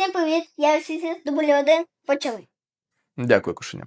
Всім привіт, я Осісіс, дубль 1, почали. Дякую, Кошеня.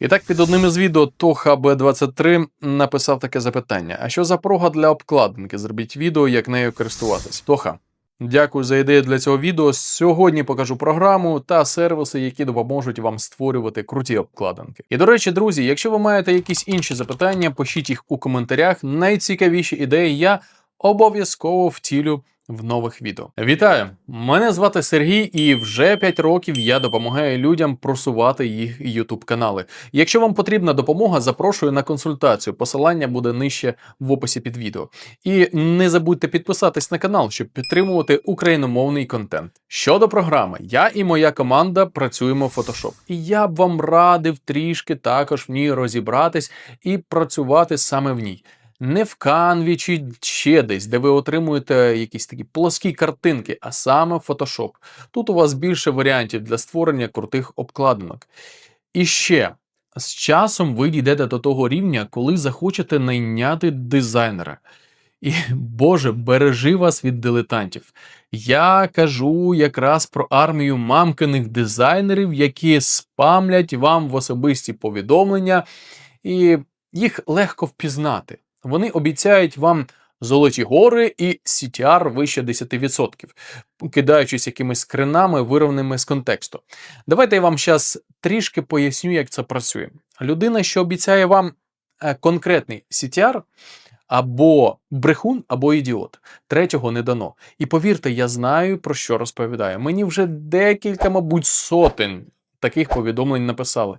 І так, під одним із відео Тоха Б23 написав таке запитання: а що за прога для обкладинки? Зробіть відео, як нею користуватись. Тоха, дякую за ідею для цього відео. Сьогодні покажу програму та сервіси, які допоможуть вам створювати круті обкладинки. І до речі, друзі, якщо ви маєте якісь інші запитання, пишіть їх у коментарях. Найцікавіші ідеї я обов'язково втілю в нових відео. Вітаю! Мене звати Сергій, і вже 5 років я допомагаю людям просувати їх YouTube канали. Якщо вам потрібна допомога, запрошую на консультацію. Посилання буде нижче в описі під відео. І не забудьте підписатись на канал, щоб підтримувати україномовний контент. Щодо програми, я і моя команда працюємо в Photoshop. І я б вам радив трішки також в ній розібратись і працювати саме в ній. Не в канві чи ще десь, де ви отримуєте якісь такі плоскі картинки, а саме Photoshop. Тут у вас більше варіантів для створення крутих обкладинок. І ще з часом ви дійдете до того рівня, коли захочете найняти дизайнера. І Боже, бережи вас від дилетантів. Я кажу якраз про армію мамкиних дизайнерів, які спамлять вам в особисті повідомлення, і їх легко впізнати. Вони обіцяють вам золоті гори і CTR вище 10%, кидаючись якимись скринами, вирваними з контексту. Давайте я вам зараз трішки поясню, як це працює. Людина, що обіцяє вам е, конкретний CTR, або брехун, або ідіот. Третього не дано. І повірте, я знаю, про що розповідаю. Мені вже декілька, мабуть, сотень таких повідомлень написали.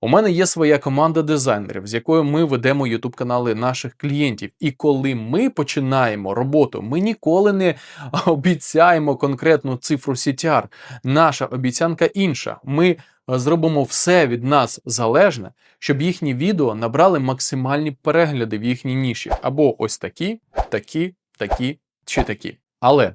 У мене є своя команда дизайнерів, з якою ми ведемо youtube канали наших клієнтів. І коли ми починаємо роботу, ми ніколи не обіцяємо конкретну цифру CTR. Наша обіцянка інша. Ми зробимо все від нас залежне, щоб їхні відео набрали максимальні перегляди в їхній ніші. Або ось такі, такі, такі чи такі. Але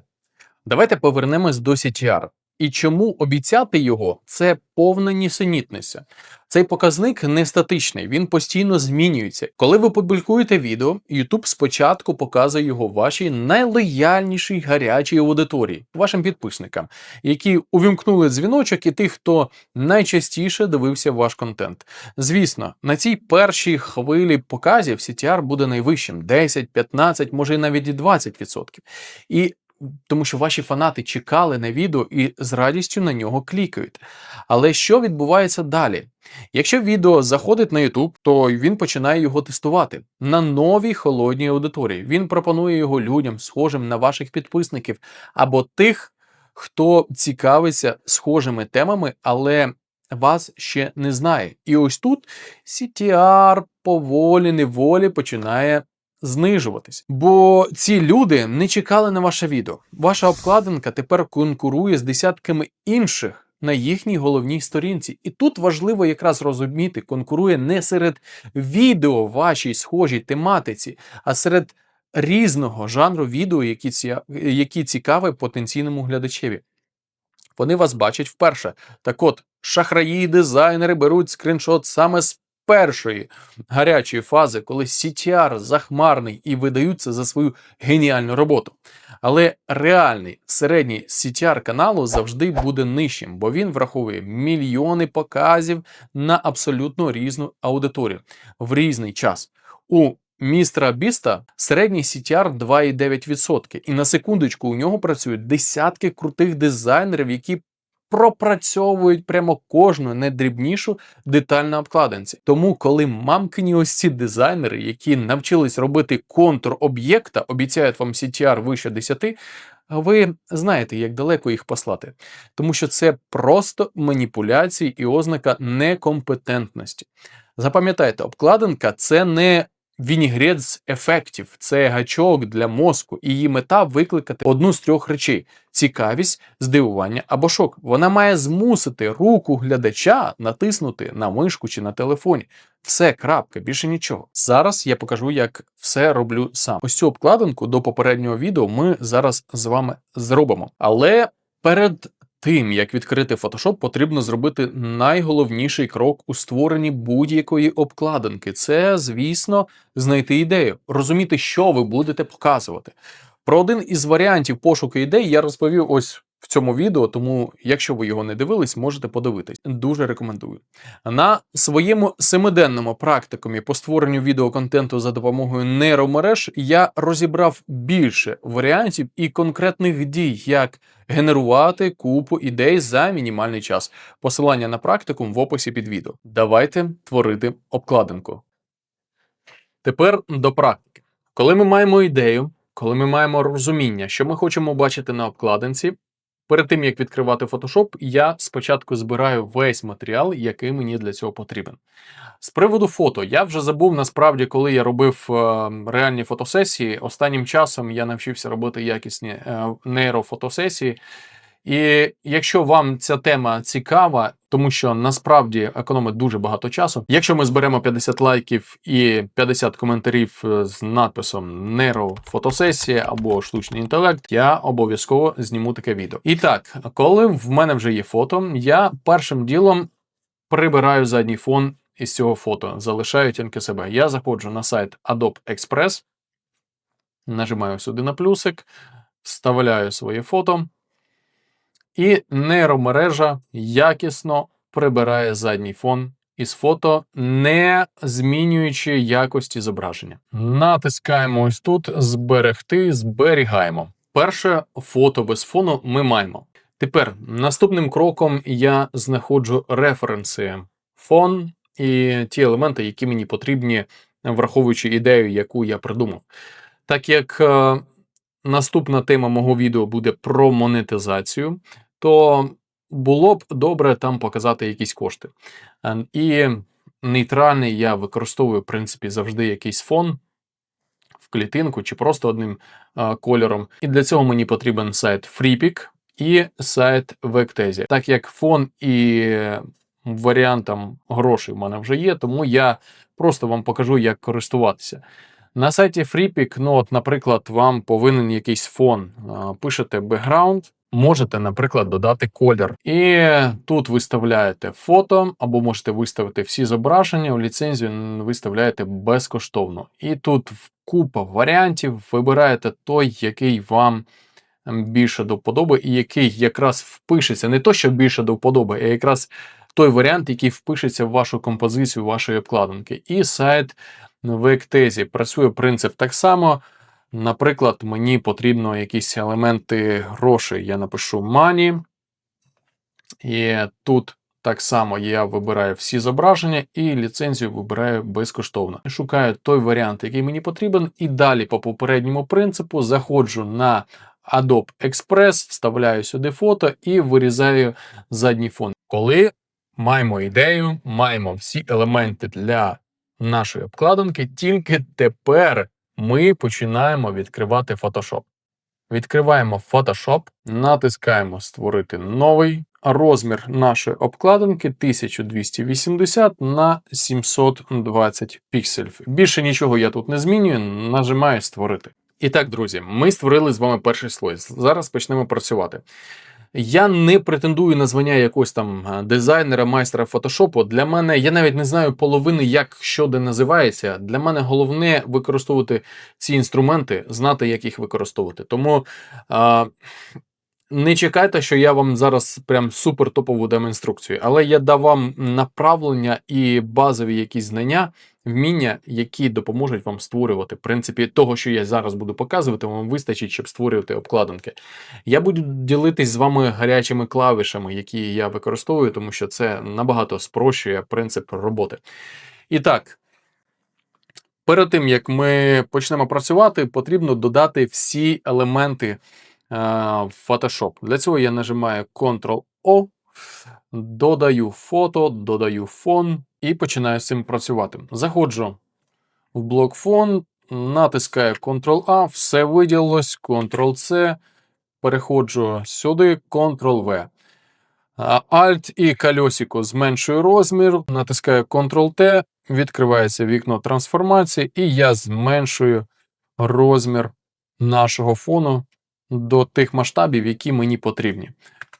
давайте повернемось до CTR. І чому обіцяти його це повна нісенітниця. Цей показник не статичний, він постійно змінюється. Коли ви публікуєте відео, YouTube спочатку показує його вашій найлояльнішій гарячій аудиторії, вашим підписникам, які увімкнули дзвіночок і тих, хто найчастіше дивився ваш контент. Звісно, на цій першій хвилі показів CTR буде найвищим 10, 15, може і навіть і 20%. І тому що ваші фанати чекали на відео і з радістю на нього клікають. Але що відбувається далі? Якщо відео заходить на YouTube, то він починає його тестувати на новій холодній аудиторії. Він пропонує його людям, схожим на ваших підписників, або тих, хто цікавиться схожими темами, але вас ще не знає. І ось тут CTR поволі неволі починає знижуватись. Бо ці люди не чекали на ваше відео. Ваша обкладинка тепер конкурує з десятками інших на їхній головній сторінці. І тут важливо якраз розуміти, конкурує не серед відео вашій схожій тематиці, а серед різного жанру відео, які, ці, які цікаві потенційному глядачеві. Вони вас бачать вперше. Так от, шахраї, дизайнери беруть скріншот саме з першої гарячої фази, коли CTR захмарний і видаються за свою геніальну роботу. Але реальний середній CTR каналу завжди буде нижчим, бо він враховує мільйони показів на абсолютно різну аудиторію в різний час. У Містера Біста середній CTR 2,9%. І на секундочку у нього працюють десятки крутих дизайнерів, які пропрацьовують прямо кожну найдрібнішу деталь на обкладинці. Тому, коли мамкині ось ці дизайнери, які навчились робити контур об'єкта, обіцяють вам CTR вище 10, ви знаєте, як далеко їх послати. Тому що це просто маніпуляції і ознака некомпетентності. Запам'ятайте, обкладинка це не Вінігрет з ефектів це гачок для мозку, і її мета викликати одну з трьох речей: цікавість, здивування або шок. Вона має змусити руку глядача натиснути на мишку чи на телефоні. Все, крапка, більше нічого. Зараз я покажу, як все роблю сам. Ось цю обкладинку до попереднього відео ми зараз з вами зробимо. Але перед тим, як відкрити Photoshop, потрібно зробити найголовніший крок у створенні будь-якої обкладинки. Це, звісно, знайти ідею, розуміти, що ви будете показувати. Про один із варіантів пошуку ідей я розповів ось в цьому відео, тому якщо ви його не дивились, можете подивитись. Дуже рекомендую. На своєму семиденному практикумі по створенню відеоконтенту за допомогою нейромереж я розібрав більше варіантів і конкретних дій, як генерувати купу ідей за мінімальний час. Посилання на практикум в описі під відео. Давайте творити обкладинку. Тепер до практики. Коли ми маємо ідею, коли ми маємо розуміння, що ми хочемо бачити на обкладинці, перед тим як відкривати Photoshop, я спочатку збираю весь матеріал, який мені для цього потрібен. З приводу фото, я вже забув насправді, коли я робив е, реальні фотосесії. Останнім часом я навчився робити якісні е, нейрофотосесії. І якщо вам ця тема цікава, тому що насправді економить дуже багато часу. Якщо ми зберемо 50 лайків і 50 коментарів е, з надписом нейрофотосесія або штучний інтелект, я обов'язково зніму таке відео. І так, коли в мене вже є фото, я першим ділом прибираю задній фон із цього фото, залишаю тільки себе. Я заходжу на сайт Adobe Express, нажимаю сюди на плюсик, вставляю своє фото. І нейромережа якісно прибирає задній фон із фото, не змінюючи якості зображення. Натискаємо ось тут Зберегти, зберігаємо. Перше фото без фону ми маємо. Тепер наступним кроком я знаходжу референси фон і ті елементи, які мені потрібні, враховуючи ідею, яку я придумав. Так як е, наступна тема мого відео буде про монетизацію, то було б добре там показати якісь кошти. Е, І нейтральний я використовую, в принципі, завжди якийсь фон в клітинку чи просто одним е, кольором. І для цього мені потрібен сайт FreePic і сайт Vectesia. Так як фон і варіантом грошей в мене вже є, тому я просто вам покажу, як користуватися. На сайті FreePic, ну от, наприклад, вам повинен якийсь фон. Пишете background, можете, наприклад, додати колір. І тут виставляєте фото, або можете виставити всі зображення, у ліцензію виставляєте безкоштовно. І тут купа варіантів, вибираєте той, який вам більше до вподоби, і який якраз впишеться, не то, що більше до вподоби, а якраз той варіант, який впишеться в вашу композицію, вашої обкладинки. І сайт в Ектезі працює принцип так само. Наприклад, мені потрібно якісь елементи грошей. Я напишу money. І тут так само я вибираю всі зображення і ліцензію вибираю безкоштовно. Шукаю той варіант, який мені потрібен, і далі по попередньому принципу заходжу на Adobe Express, вставляю сюди фото і вирізаю задній фон. Коли маємо ідею, маємо всі елементи для нашої обкладинки, тільки тепер ми починаємо відкривати Photoshop. Відкриваємо Photoshop, натискаємо Створити новий. Розмір нашої обкладинки 1280 на 720 пікселів. Більше нічого я тут не змінюю, нажимаю Створити. І так, друзі, ми створили з вами перший слой. Зараз почнемо працювати. Я не претендую на звання якогось там е, дизайнера, майстра фотошопу. Для мене я навіть не знаю половини, як що де називається. Для мене головне використовувати ці інструменти, знати, як їх використовувати. Тому а, не чекайте, що я вам зараз прям супер топову дам інструкцію, але я дав вам направлення і базові якісь знання, вміння, які допоможуть вам створювати. В принципі, того, що я зараз буду показувати, вам вистачить, щоб створювати обкладинки. Я буду ділитись з вами гарячими клавішами, які я використовую, тому що це набагато спрощує принцип роботи. І так. Перед тим як ми почнемо працювати, потрібно додати всі елементи в Photoshop. Для цього я нажимаю Ctrl-O, додаю фото, додаю фон і починаю з цим працювати. Заходжу в блок фон, натискаю Ctrl-A, все виділилось, Ctrl-C, переходжу сюди, Ctrl-V. Alt і кольосико зменшую розмір, натискаю Ctrl-T, відкривається вікно трансформації, і я зменшую розмір нашого фону до тих масштабів, які мені потрібні.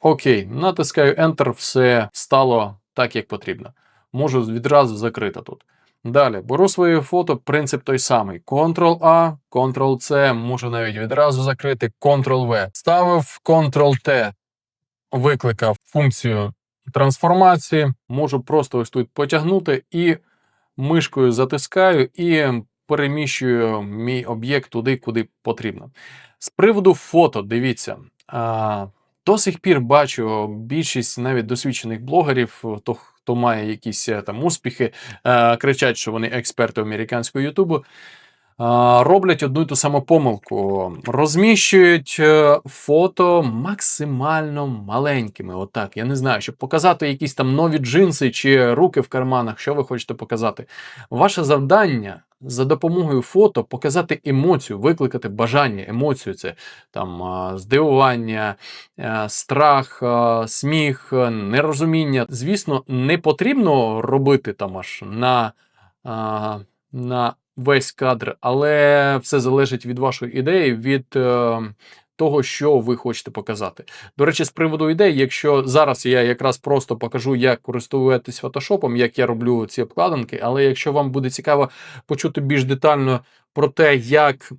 Окей, натискаю Enter, все стало так, як потрібно. Можу відразу закрити тут. Далі беру своє фото, принцип той самий: Ctrl-A, Ctrl-C, можу навіть відразу закрити, Ctrl-V. Ставив Ctrl-T, викликав функцію трансформації. Можу просто ось тут потягнути і мишкою затискаю і переміщую мій об'єкт туди, куди потрібно. З приводу фото, дивіться. А, до сих пір бачу більшість навіть досвідчених блогерів, то хто має якісь е, там успіхи, а, кричать, що вони експерти американського Ютубу. Роблять одну і ту саму помилку. Розміщують е, фото максимально маленькими. Отак, я не знаю, щоб показати якісь там нові джинси чи руки в карманах, що ви хочете показати. Ваше завдання за допомогою фото показати емоцію, викликати бажання, емоцію. Це там здивування, е, страх, сміх, е, нерозуміння. Звісно, не потрібно робити там аж на, на весь кадр, але все залежить від вашої ідеї, від е, того, що ви хочете показати. До речі, з приводу ідей, якщо зараз я якраз просто покажу, як користуватись фотошопом, як я роблю ці обкладинки, але якщо вам буде цікаво почути більш детально про те, як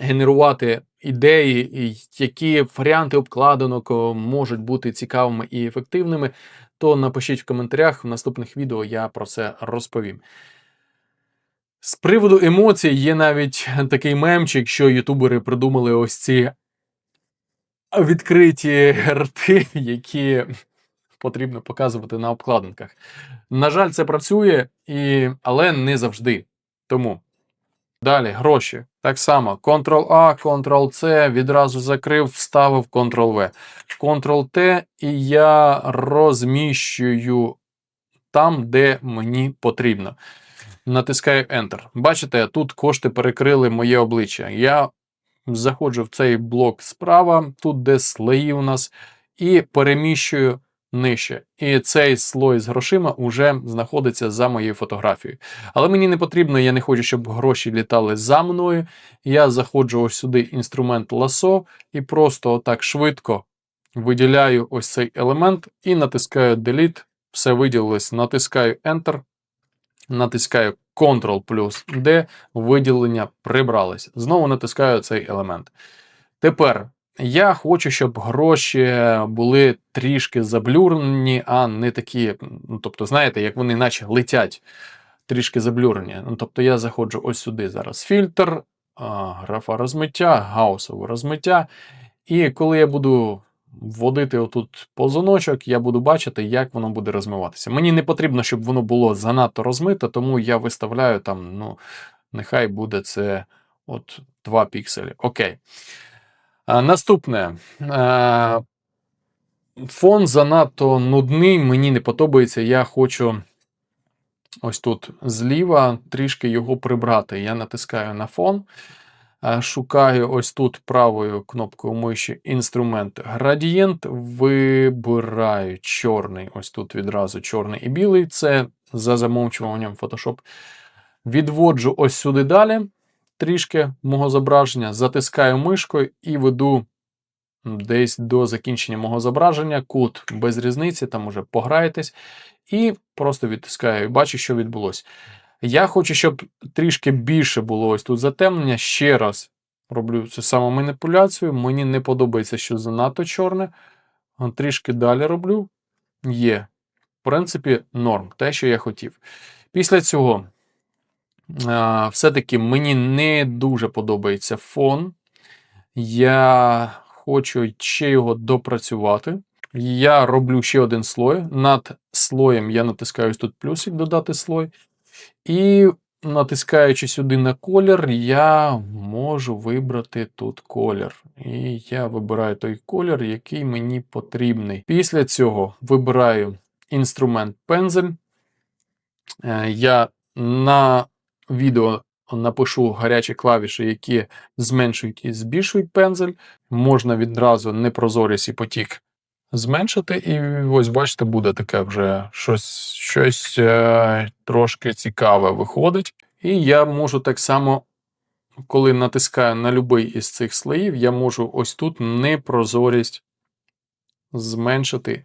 генерувати ідеї, які варіанти обкладинок можуть бути цікавими і ефективними, то напишіть в коментарях. В наступних відео я про це розповім. З приводу емоцій є навіть такий мемчик, що ютубери придумали ось ці відкриті рти, які потрібно показувати на обкладинках. На жаль, це працює, і... але не завжди. Тому далі гроші. Так само Ctrl-A, Ctrl-C, відразу закрив, вставив Ctrl-V. Ctrl-T, і я розміщую там, де мені потрібно. Натискаю Enter. Бачите, тут кошти перекрили моє обличчя. Я заходжу в цей блок справа, тут де слої у нас, і переміщую нижче. І цей слой з грошима вже знаходиться за моєю фотографією. Але мені не потрібно, я не хочу, щоб гроші літали за мною. Я заходжу ось сюди інструмент ласо і просто отак швидко виділяю ось цей елемент і натискаю Delete. Все виділилось, натискаю Enter, натискаю Ctrl плюс D, виділення прибралось. Знову натискаю цей елемент. Тепер я хочу, щоб гроші були трішки заблюрені, а не такі, ну, тобто, знаєте, як вони наче летять, трішки заблюрені. Ну, тобто я заходжу ось сюди зараз фільтр, графа розмиття, гаусове розмиття. І коли я буду вводити отут позоночок, я буду бачити, як воно буде розмиватися. Мені не потрібно, щоб воно було занадто розмите, тому я виставляю там, ну, нехай буде це от 2 пікселі. Окей. А, наступне. А, фон занадто нудний, мені не подобається. Я хочу ось тут зліва трішки його прибрати. Я натискаю на фон. Е, Шукаю ось тут правою кнопкою миші інструмент градієнт. Вибираю чорний, ось тут відразу чорний і білий. Це за замовчуванням Photoshop. Відводжу ось сюди далі трішки мого зображення, затискаю мишкою і веду десь до закінчення мого зображення. Кут без різниці, там уже пограєтесь, і просто відтискаю бачу, що відбулося. Я хочу, щоб трішки більше було ось тут затемнення. Ще раз роблю цю саму маніпуляцію. Мені не подобається, що занадто чорне. Трішки далі роблю. Є. В принципі, норм, те, що я хотів. Після цього, все-таки мені не дуже подобається фон. Я хочу ще його допрацювати. Я роблю ще один слой. Над слоєм я натискаю тут плюсик додати слой. І натискаючи сюди на колір, я можу вибрати тут колір. І я вибираю той колір, який мені потрібний. Після цього вибираю інструмент пензель. Е, Я на відео напишу гарячі клавіші, які зменшують і збільшують пензель. Можна відразу непрозорість і потік зменшити, і ось бачите, буде таке вже щось, щось е, трошки цікаве виходить. І я можу так само, коли натискаю на будь-який із цих слоїв, я можу ось тут непрозорість зменшити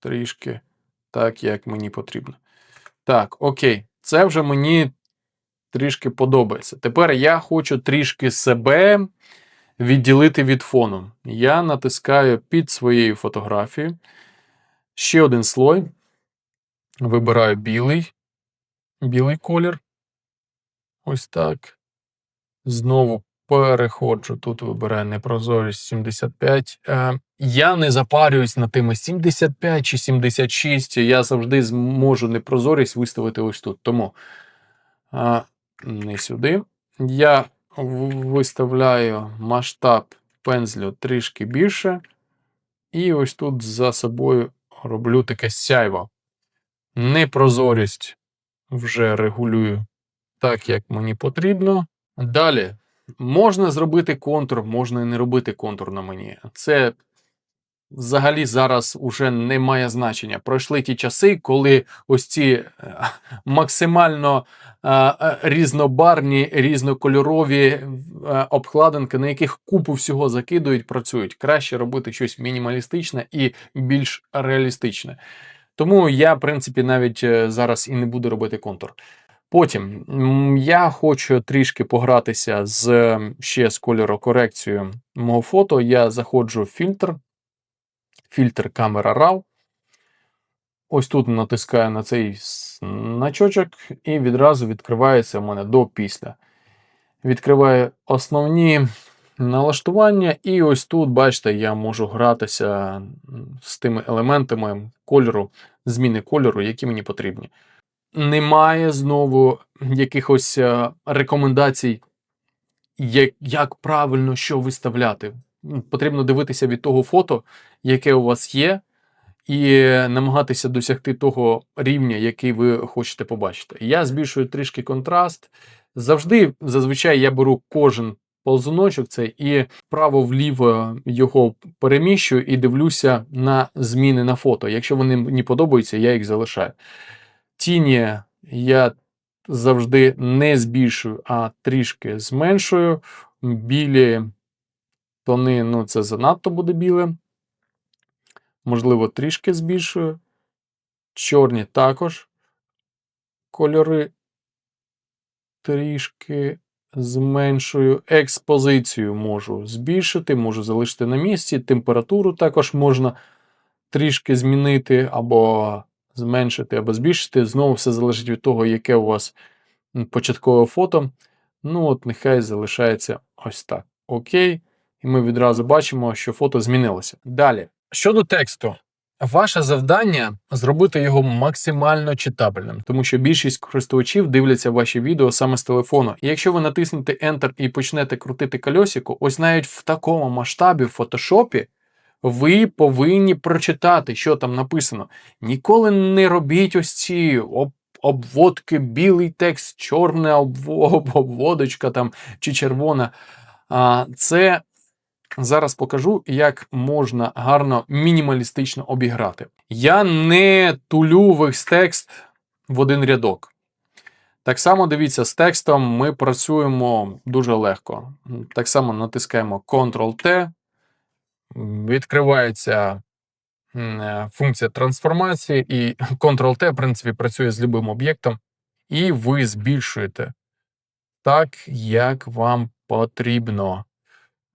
трішки так, як мені потрібно. Так, окей, це вже мені трішки подобається. Тепер я хочу трішки себе відділити від фону. Я натискаю під своєю фотографією. Ще один слой. Вибираю білий, білий колір. Ось так. Знову переходжу. Тут вибираю непрозорість 75. Е, я не запарююсь на тими 75 чи 76. Я завжди зможу непрозорість виставити ось тут. Тому е, не сюди. Я виставляю масштаб пензлю трішки більше. І ось тут за собою роблю таке сяйво. Непрозорість вже регулюю так, як мені потрібно. Далі можна зробити контур, можна і не робити контур на мені. Це взагалі зараз уже не має значення. Пройшли ті часи, коли ось ці е, максимально е, е, різнобарні, різнокольорові обкладинки, на яких купу всього закидують, працюють. Краще робити щось мінімалістичне і більш реалістичне. Тому я, в принципі, навіть зараз і не буду робити контур. Потім я хочу трішки погратися з ще з кольорокорекцією мого фото. Я заходжу в фільтр, фільтр камера RAW. Ось тут натискаю на цей значочок, і відразу відкривається в мене до після. Відкриваю основні налаштування, і ось тут, бачите, я можу гратися з тими елементами кольору, зміни кольору, які мені потрібні. Немає знову якихось е, рекомендацій, як, як правильно що виставляти. Потрібно дивитися від того фото, яке у вас є, і намагатися досягти того рівня, який ви хочете побачити. Я збільшую трішки контраст. Завжди, зазвичай, я беру кожен ползуночок цей і вправо-вліво його переміщую і дивлюся на зміни на фото. Якщо вони мені подобаються, я їх залишаю. Тіні я завжди не збільшую, а трішки зменшую. Білі тони, ну це занадто буде біле. Можливо, трішки збільшую. Чорні також кольори трішки зменшую. Експозицію можу збільшити, можу залишити на місці. Температуру також можна трішки змінити або зменшити, або збільшити. Знову все залежить від того, яке у вас початкове фото. Ну, от нехай залишається ось так. Окей. І ми відразу бачимо, що фото змінилося. Далі. Щодо тексту, ваше завдання зробити його максимально читабельним, тому що більшість користувачів дивляться ваші відео саме з телефону. І якщо ви натиснете Enter і почнете крутити кольосику, ось навіть в такому масштабі в фотошопі. Ви повинні прочитати, що там написано. Ніколи не робіть ось ці об- обводки, білий текст, чорна обво- обводочка там чи червона. А, Це зараз покажу, як можна гарно мінімалістично обіграти. Я не тулю весь текст в один рядок. Так само дивіться, з текстом ми працюємо дуже легко. Так само натискаємо Ctrl-T, відкривається е, функція трансформації, і Ctrl-T, в принципі, працює з любим об'єктом, і ви збільшуєте так, як вам потрібно.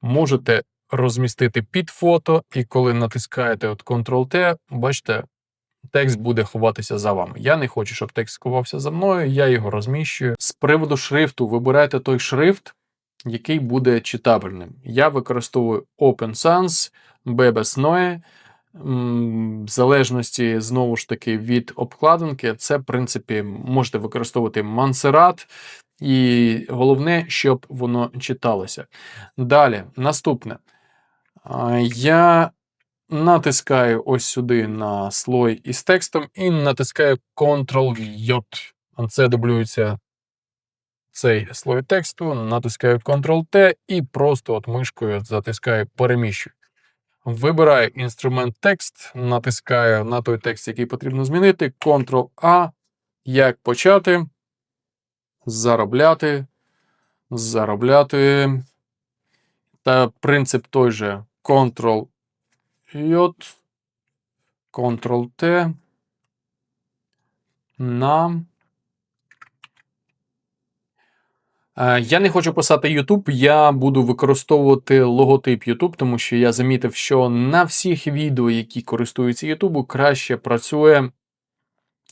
Можете розмістити під фото, і коли натискаєте от Ctrl-T, бачите, текст буде ховатися за вами. Я не хочу, щоб текст ховався за мною, я його розміщую. З приводу шрифту, вибирайте той шрифт, який буде читабельним. Я використовую Open Sans, Bebes Noe. В залежності знову ж таки від обкладинки, це, в принципі, можете використовувати Montserrat, і головне, щоб воно читалося. Далі, наступне. Я натискаю ось сюди на слой із текстом і натискаю Ctrl-J. Це дублюється цей слой тексту, натискаю Ctrl-T і просто от мишкою затискаю переміщую. Вибираю інструмент текст, натискаю на той текст, який потрібно змінити, Ctrl-A, як почати, заробляти, заробляти. Та принцип той же. Ctrl-J, Ctrl-T на. Е, Я не хочу писати YouTube, я буду використовувати логотип YouTube, тому що я замітив, що на всіх відео, які користуються YouTube, краще працює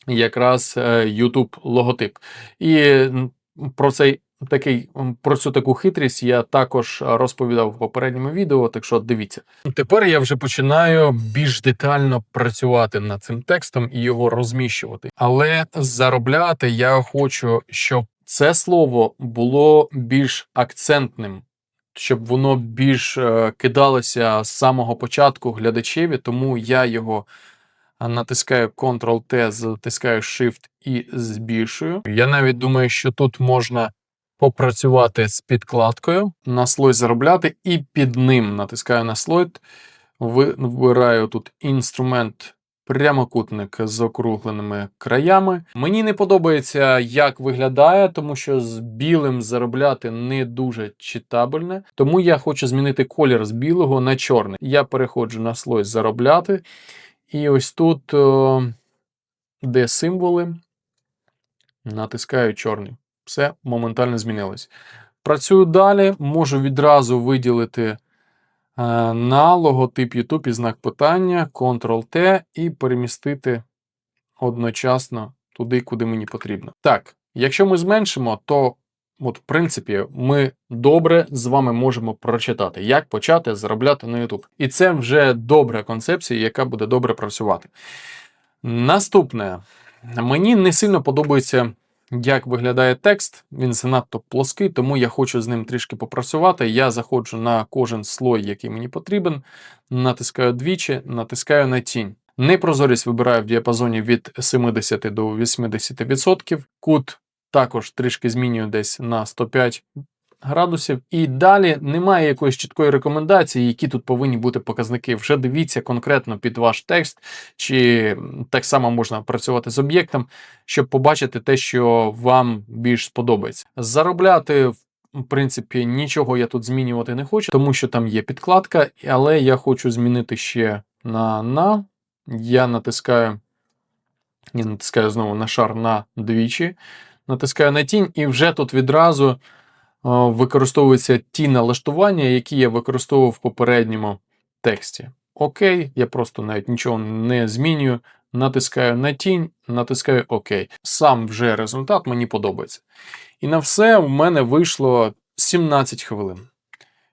якраз е, YouTube логотип. І про цей такий про цю таку хитрість я також розповідав в попередньому відео, так що дивіться. Тепер я вже починаю більш детально працювати над цим текстом і його розміщувати. Але заробляти я хочу, щоб це слово було більш акцентним. Щоб воно більш е, кидалося з самого початку глядачеві, тому я його натискаю Ctrl-T, затискаю Shift і збільшую. Я навіть думаю, що тут можна попрацювати з підкладкою, на слой заробляти, і під ним натискаю на слой, вибираю тут інструмент прямокутник з округленими краями. Мені не подобається, як виглядає, тому що з білим заробляти не дуже читабельне. Тому я хочу змінити колір з білого на чорний. Я переходжу на слой заробляти. І ось тут, о, де символи, натискаю чорний. Все моментально змінилось. Працюю далі, можу відразу виділити е, на логотип YouTube і знак питання, Ctrl-T і перемістити одночасно туди, куди мені потрібно. Так, якщо ми зменшимо, то от, в принципі, ми добре з вами можемо прочитати, як почати заробляти на YouTube. І це вже добра концепція, яка буде добре працювати. Наступне. Мені не сильно подобається, як виглядає текст. Він занадто плоский, тому я хочу з ним трішки попрацювати. Я заходжу на кожен слой, який мені потрібен, натискаю двічі, натискаю на тінь. Непрозорість вибираю в діапазоні від 70 до 80%. Кут також трішки змінюю десь на 105 градусів. І далі немає якоїсь чіткої рекомендації, які тут повинні бути показники. Вже дивіться конкретно під ваш текст, чи так само можна працювати з об'єктом, щоб побачити те, що вам більш сподобається. Заробляти. В принципі, нічого я тут змінювати не хочу, тому що там є підкладка, але я хочу змінити ще на на. Я натискаю, я натискаю знову на шар на двічі, натискаю на тінь, і вже тут відразу використовуються ті налаштування, які я використовував в попередньому тексті. Окей, я просто навіть нічого не змінюю. Натискаю на тінь, натискаю ОК. Сам вже результат мені подобається. І на все в мене вийшло 17 хвилин.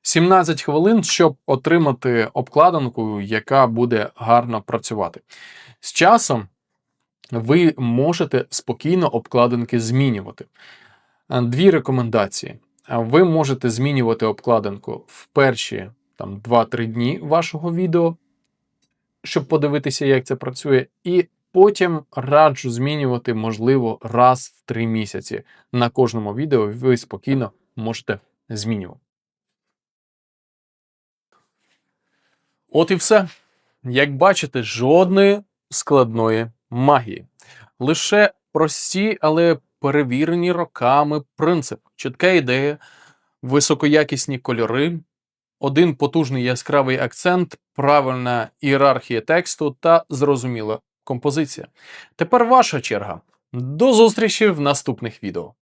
17 хвилин, щоб отримати обкладинку, яка буде гарно працювати. З часом ви можете спокійно обкладинки змінювати. Дві рекомендації. Ви можете змінювати обкладинку в перші там, 2-3 дні вашого відео, щоб подивитися, як це працює, і потім раджу змінювати, можливо, раз в 3 місяці. На кожному відео ви спокійно можете змінювати. От і все. Як бачите, жодної складної магії. Лише прості, але перевірені роками принцип, чітка ідея, високоякісні кольори, один потужний яскравий акцент, правильна ієрархія тексту та зрозуміла композиція. Тепер ваша черга. До зустрічі в наступних відео.